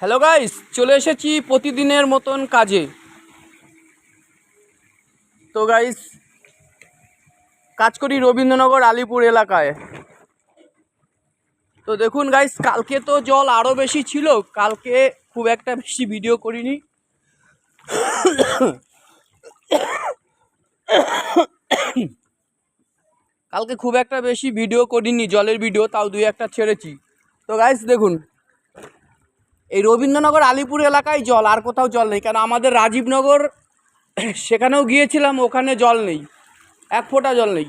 Hello guys চলে এসেছি প্রতিদিনের মতন কাজে। তো গাইস কাজ করি রবীন্দ্রনগর আলিপুর এলাকায়। তো দেখুন গাইস কালকে তো জল আরও বেশি ছিল, কালকে খুব একটা বেশি ভিডিও করিনি। কালকে খুব একটা বেশি ভিডিও করিনি, জলের ভিডিও তাও দুই একটা ছেড়েছি। তো গাইস দেখুন এই রবীন্দ্রনগর আলিপুর এলাকায় জল, আর কোথাও জল নেই। কারণ আমাদের রাজীবনগর, সেখানেও গিয়েছিলাম, ওখানে জল নেই। এক ফোঁটা জল নেই।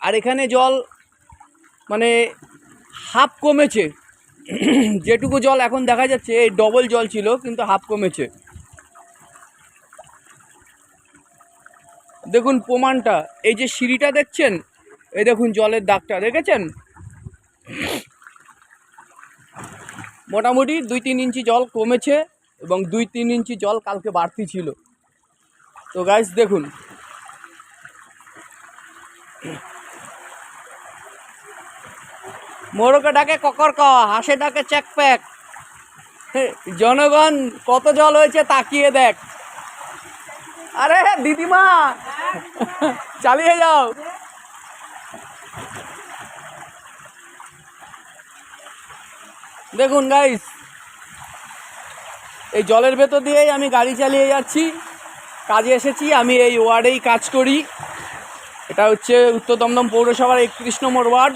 আর এখানে জল মানে হাফ কমেছে। যেটুকু জল এখন দেখা যাচ্ছে, এই ডবল জল ছিল, কিন্তু হাফ কমেছে। দেখুন প্রমাণটা, এই যে সিঁড়িটা দেখছেন, এই দেখুন জলের দাগটা, দেখেছেন? মোটামুটি দুই তিন ইঞ্চি জল কমেছে এবং দুই তিন ইঞ্চি জল কালকে বাড়তি ছিল। তো গাইস দেখুন। মোরকে ডাকে ককর ক হাসে ডাকে চেক প্যাক। জনগণ, কত জল হয়েছে তাকিয়ে দেখ। আরে, দিদিমা, চালিয়ে যাও। দেখুন গাইস এই জলের ভেতর দিয়েই আমি গাড়ি চালিয়ে যাচ্ছি। কাজে এসেছি, আমি এই ওয়ার্ডেই কাজ করি। এটা হচ্ছে উত্তর দমদম পৌরসভার একত্রিশ নম্বর ওয়ার্ড।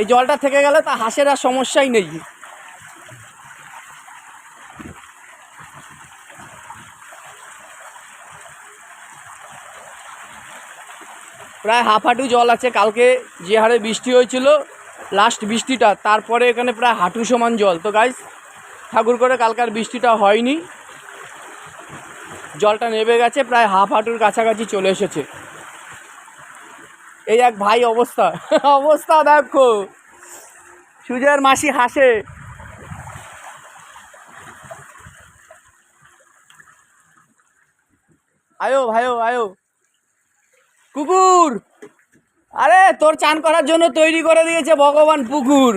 এই জলটা থেকে গেলে তা হাঁসের আর সমস্যাই নেই। প্রায় হাফ হাঁটু জল আছে। কালকে যে হারে বৃষ্টি হয়েছিল লাস্ট বৃষ্টিটা, তারপরে এখানে প্রায় হাঁটু সমান জল। তো গাইজ ঠাকুর করে কালকার বৃষ্টিটা হয়নি। জলটা নেমে গেছে, প্রায় হাফ হাঁটুর কাছাকাছি চলে এসেছে। এই এক ভাই অবস্থা অবস্থা দেখো। সুজয়ের মাসি হাসে। আয়ো ভাইও আয়ো। কুকুর! আরে, তোর চান করার জন্য তৈরি করে দিয়েছে ভগবান পুকুর।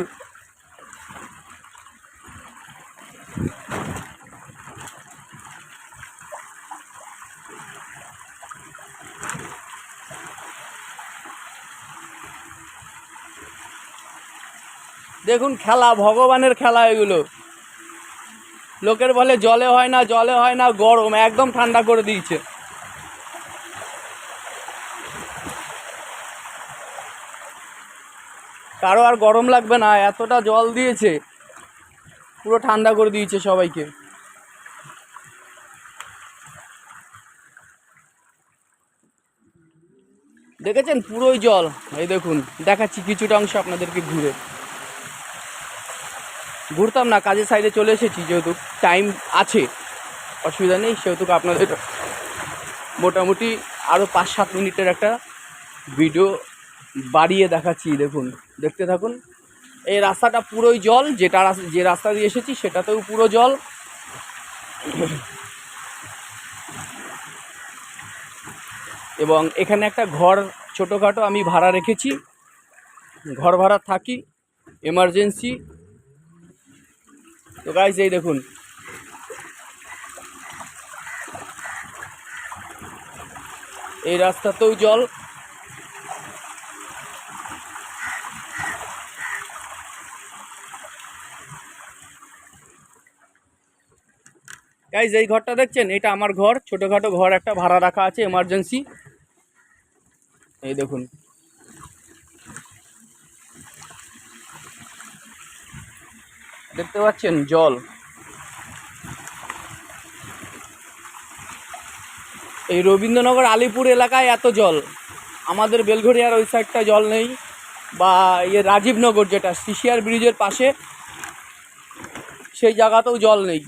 দেখুন খেলা, ভগবানের খেলা এগুলো। লোকের বলে জলে হয় না, জলে হয় না, গরম, একদম ঠান্ডা করে দিয়েছে। কারও আর গরম লাগবে না, এতটা জল দিয়েছে। পুরো ঠান্ডা করে দিয়েছে সবাইকে। দেখেছেন পুরোই জল? এই দেখুন, দেখাচ্ছি কিছুটা অংশ আপনাদেরকে ঘুরে। ঘুরতাম না, কাজের সাইডে চলে এসেছি, যেহেতু টাইম আছে। অসুবিধা নেই, সেহেতু আপনাদের মোটামুটি আরও পাঁচ সাত মিনিটের একটা ভিডিও বাড়িয়ে দেখাচ্ছি, দেখুন। দেখতে থাকুন। এই রাস্তাটা পুরোই জল, যেটা যে রাস্তা দিয়ে এসেছি সেটাতেও পুরো জল। এবং এখানে একটা ঘর ছোটোখাটো আমি ভাড়া রেখেছি। ঘর ভাড়া থাকি এমার্জেন্সি তো গাইজ এই দেখুন। এই রাস্তাতেও জল। গাইজ এই ঘরটা দেখছেন? এটা আমার ঘর। ছোটোখাটো ঘর, একটা ভাড়া রাখা আছে এমার্জেন্সি এই দেখুন। দেখতে পাচ্ছেন? জল। এই রবীন্দ্রনগর আলিপুর এলাকায় এত জল। আমাদের বেলঘরিয়ার ওই সাইডটা জল নেই। বা ইয়ে রাজীবনগর যেটা সিসিয়ার ব্রিজের পাশে, সেই জায়গাতেও জল নেই।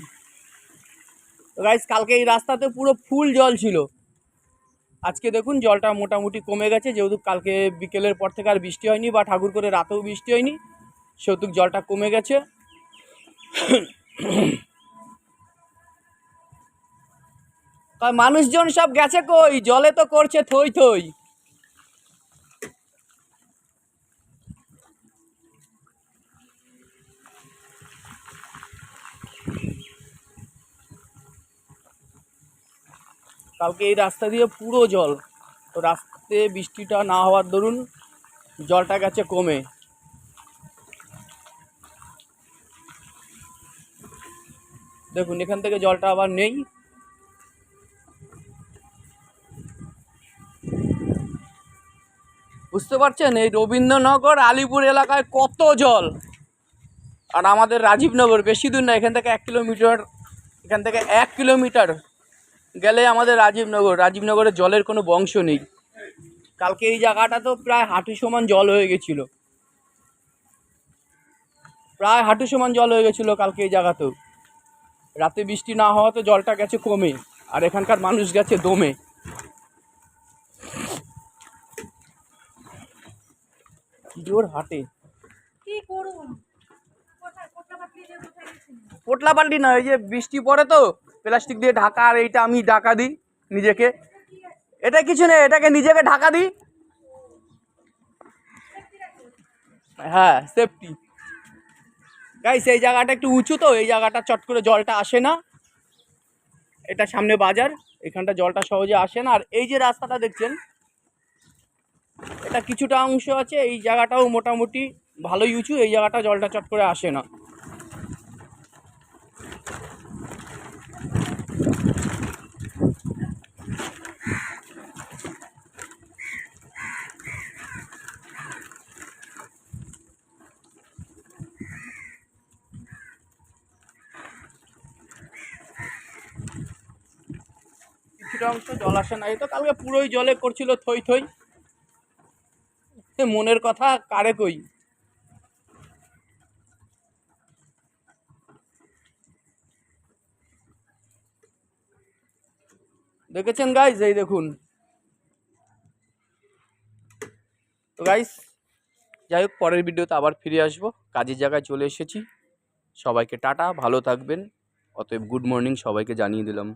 গাইস কালকে এই রাস্তাতে পুরো ফুল জল ছিল। আজকে দেখুন, জলটা মোটামুটি কমে গেছে, যেহেতু কালকে বিকেলের পর থেকে আর বৃষ্টি হয়নি বা ঠাকুর করে রাতেও বৃষ্টি হয়নি, সেহেতু জলটা কমে গেছে। তা মানুষজন সব গেছে কই? জলে তো করছে থই থই। কালকে এই রাস্তা দিয়ে পুরো জল। তো রাস্তাতে বৃষ্টিটা না হওয়ার দরুন জলটা গেছে কমে। দেখুন, এখান থেকে জলটা আবার নেই। বুঝতে পারছেন? এই রবীন্দ্রনগর, আলিপুর এলাকায় কত জল। আর আমাদের রাজীবনগর, বেশি দূর না, এখান থেকে এক কিলোমিটার, এখান থেকে এক কিলোমিটার। গেলে আমাদের রাজীবনগর। রাজীবনগরে জলের কোনো বংশ নেই। কালকে এই জায়গাটা তো প্রায় হাঁটু সমান জল হয়ে গেছিল। প্রায় হাঁটু সমান জল হয়ে গেছিল কালকে এই জায়গাতেও। রাতে বৃষ্টি না হওয়াতে জলটা গেছে কমে আর এখানকার মানুষ গেছে দমে। জোর হাঁটে। পোটলা পাল্টি না ওই যে বৃষ্টি পড়ে তো। প্লাস্টিক দিয়ে ঢাকা, আর এইটা আমি ঢাকা দিই নিজেকে। এটা কিছু নেই, এটাকে নিজেকে ঢাকা দিই। হ্যাঁ সেফটি গাইস এই জায়গাটা একটু উঁচু তো, এই জায়গাটা চট করে জলটা আসে না। এটা সামনে বাজার, এখানটা জলটা সহজে আসে না। আর এই যে রাস্তাটা দেখছেন, এটা কিছুটা অংশ আছে, এই জায়গাটাও মোটামুটি ভালোই উঁচু, এই জায়গাটা জলটা চট করে আসে না। কিছুটা অংশ, জল আসে না। তো কালকে পুরোই জলে করছিল থই থই। মনের কথা, কারে কই? দেখেছেন গাইজ এই দেখুন। তো গাইস যাই হোক, পরের ভিডিওতে আবার ফিরে আসব। কাজের জায়গায় চলে এসেছি। সবাইকে টাটা, ভালো থাকবেন। অতএব গুড মর্নিং সবাইকে জানিয়ে দিলাম।